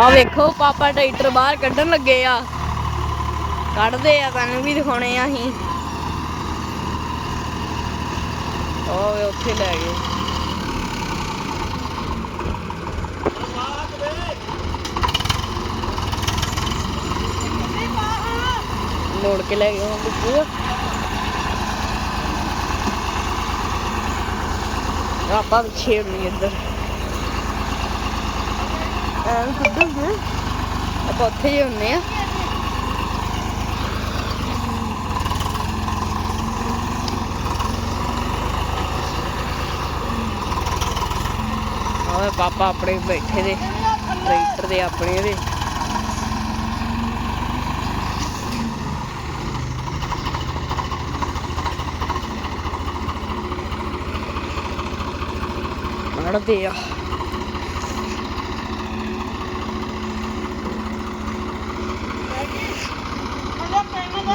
ਆ ਵੇਖੋ, ਪਾਪਾ ਟਰੈਕਟਰ ਬਾਹਰ ਕੱਢਣ ਲੱਗੇ ਆ। ਕੱਢਦੇ ਆ, ਤੁਹਾਨੂੰ ਵੀ ਦਿਖਾਉਣੇ ਆ ਅਸੀਂ। ਉਹ ਉੱਥੇ ਲੈ ਗਏ। ਮੋੜ ਕੇ ਲੈ ਗਏ ਹੁਣ ਬੱਬੂ। ਆਪਾਂ ਪਿੱਛੇ ਨਹੀਂ ਇੱਧਰ। ਐਂ ਕੱਢੂਗੇ। ਆਪਾਂ ਉੱਥੇ ਹੀ ਹੁੰਨੇ ਆ। ਆਹ ਪਾਪਾ ਆਪਣੇ ਬੈਠੇ ਦੇ ਟਰੈਕਟਰ ਦੇ ਆਪਣੇ ਦੇ ਕੱਢਦੇ ਆ।